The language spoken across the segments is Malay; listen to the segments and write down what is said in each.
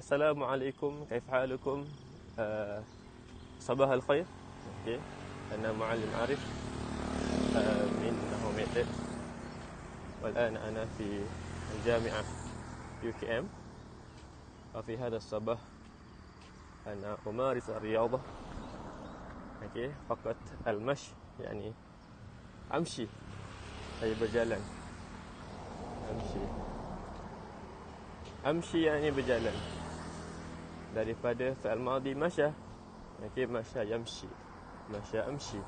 Assalamualaikum, كيف حالكم؟ آه صباح الخير. أوكي. أنا معلم عارف. آه من هوميتد والآن أنا في الجامعة UKM وفي هذا الصباح أنا أمارس الرياضة. أوكي. فقط المشي يعني أمشي. أي berjalan أمشي. أمشي يعني berjalan daripada fi'al madi masya okey masya yamshi. Masya amshi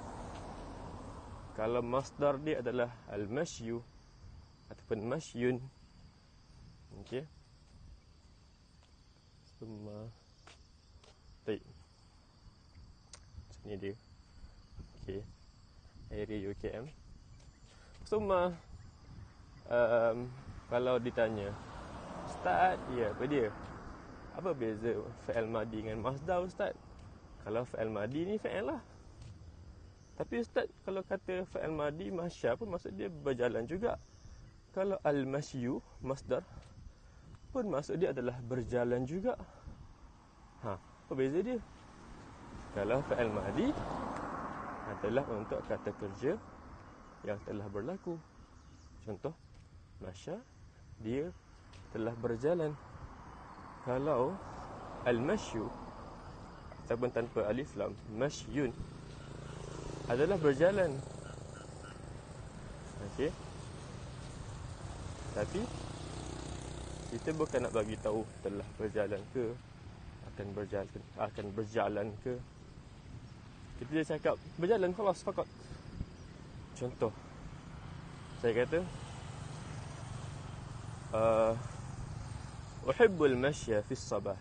kalau masdar dia adalah al-mashyu ataupun mashyun okey. Semua. Baik. Sini dia. Okey. Area UKM semua um, kalau ditanya Ustaz, ya apa dia? Apa beza fi'il madi dengan masdar ustaz? Kalau fi'il madi ni fi'il lah. Tapi ustaz kalau kata fi'il madi masya pun maksud dia berjalan juga. Kalau al-masyu masdar pun maksud dia adalah berjalan juga. Ha, apa beza dia? Kalau fi'il madi adalah untuk kata kerja yang telah berlaku. Contoh, masya dia telah berjalan kalau al-mashyu ataupun tanpa alif lam mashyun adalah berjalan. Okey. Tapi kita bukan nak bagi tahu telah berjalan ke akan berjalan akan berjalan ke. Kita dia cakap berjalan kelas fakat. Contoh. Saya kata uh, Uhibbul masya fi sabah.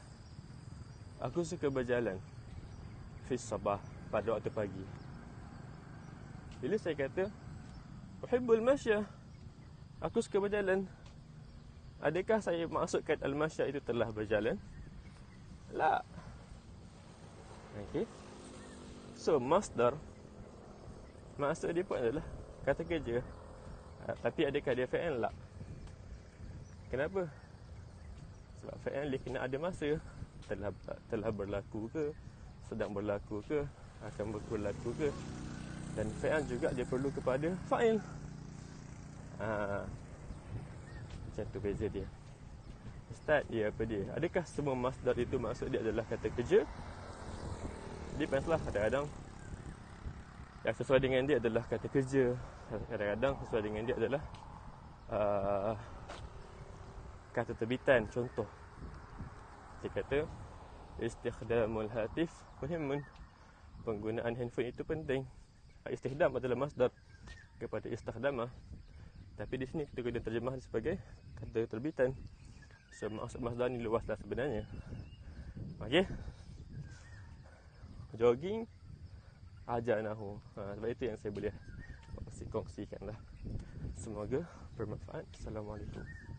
Aku suka berjalan fi sabah pada waktu pagi. Bila saya kata Uhibbul masya Aku suka berjalan Adakah saya maksudkan al-masya itu telah berjalan? La Okay So, masdar Maksud dia pun adalah Kata kerja Tapi adakah dia fa'al? La Kenapa? Sebab fi'il dia kena ada masa telah telah berlaku ke sedang berlaku ke akan berlaku ke dan fi'il juga dia perlu kepada fa'il ha. macam tu beza dia Ustaz, ya apa dia? Adakah semua masdar itu maksud dia adalah kata kerja? Depends lah kadang-kadang Yang sesuai dengan dia adalah kata kerja Kadang-kadang sesuai dengan dia adalah uh, kata terbitan contoh. Dia kata istikhdamul hatif muhimun penggunaan handphone itu penting. Istikhdam adalah masdar kepada istikhdamah tapi di sini kita guna terjemah sebagai kata terbitan. So maksud masdar ni luaslah sebenarnya. Okey. Jogging. Ajar nahu ha, sebab itu yang saya boleh kongsikan lah. Semoga bermanfaat. Assalamualaikum